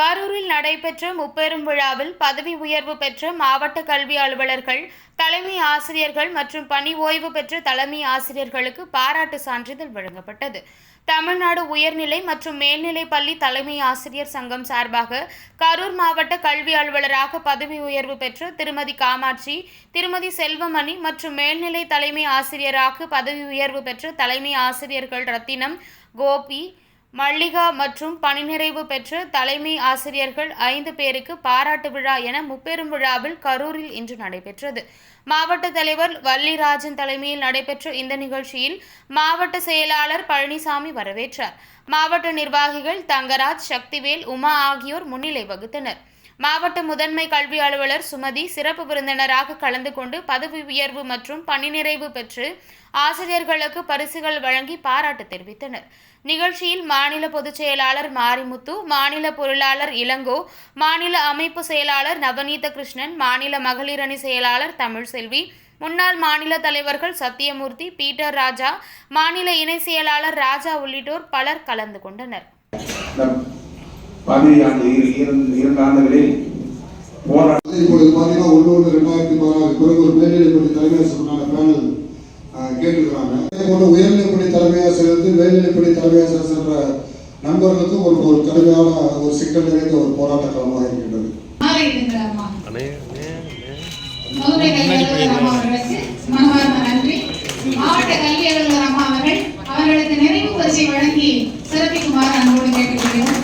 கரூரில் நடைபெற்ற முப்பெரும் விழாவில் பதவி உயர்வு பெற்ற மாவட்ட கல்வி அலுவலர்கள் தலைமை ஆசிரியர்கள் மற்றும் பணி ஓய்வு பெற்ற தலைமை ஆசிரியர்களுக்கு பாராட்டு சான்றிதழ் வழங்கப்பட்டது. தமிழ்நாடு உயர்நிலை மற்றும் மேல்நிலை பள்ளி தலைமை ஆசிரியர் சங்கம் சார்பாக கரூர் மாவட்ட கல்வி அலுவலராக பதவி உயர்வு பெற்ற திருமதி காமாட்சி திருமதி செல்வமணி மற்றும் மேல்நிலை தலைமை ஆசிரியராக பதவி உயர்வு பெற்ற தலைமை ஆசிரியர்கள் ரத்தினம் கோபி மல்லிகா மற்றும் பணி நிறைவு பெற்ற தலைமை ஆசிரியர்கள் ஐந்து பேருக்கு பாராட்டு விழா என முப்பெரும் விழாவில் கரூரில் இன்று நடைபெற்றது. மாவட்ட தலைவர் வள்ளிராஜன் தலைமையில் நடைபெற்ற இந்த நிகழ்ச்சியில் மாவட்ட செயலாளர் பழனிசாமி வரவேற்றார். மாவட்ட நிர்வாகிகள் தங்கராஜ் சக்திவேல் உமா ஆகியோர் முன்னிலை வகுத்தனர். மாவட்ட முதன்மை கல்வி அலுவலர் சுமதி சிறப்பு விருந்தினராக கலந்து கொண்டு பதவி உயர்வு மற்றும் பணி நிறைவு பெற்று ஆசிரியர்களுக்கு பரிசுகள் வழங்கி பாராட்டு தெரிவித்தனர். நிகழ்ச்சியில் மாநில பொதுச் செயலாளர் மாரிமுத்து மாநில பொருளாளர் இளங்கோ மாநில அமைப்பு செயலாளர் நவநீத கிருஷ்ணன் மாநில மகளிர் அணி செயலாளர் தமிழ்செல்வி முன்னாள் மாநில தலைவர்கள் சத்தியமூர்த்தி பீட்டர் ராஜா மாநில இணை செயலாளர் ராஜா உள்ளிட்டோர் பலர் கலந்து கொண்டனர். பதினைந்து இரண்டு இரண்டு ஆண்டுகளில் பார்த்தீங்கன்னா ஒன்று ரெண்டாயிரத்தி பதினாறு ஒரு மேல்நிலைப்பள்ளி தலைமை ஆசிரியரான பேனல் கேட்டிருக்கிறாங்க. அதே போல உயர்நிலைப்பள்ளி தலைமை ஆசிரியர் மேல்நிலைப்பள்ளி நண்பர்களுக்கு ஒரு கடுமையான ஒரு சிக்கல் நிறைந்த ஒரு போராட்ட களமாக இருக்கின்றது. அவர்களுக்கு நிறைவு பரிசை வழங்கி சிறப்பிக்குமாறு அன்போடு கேட்டுக்கொள்கிறேன்.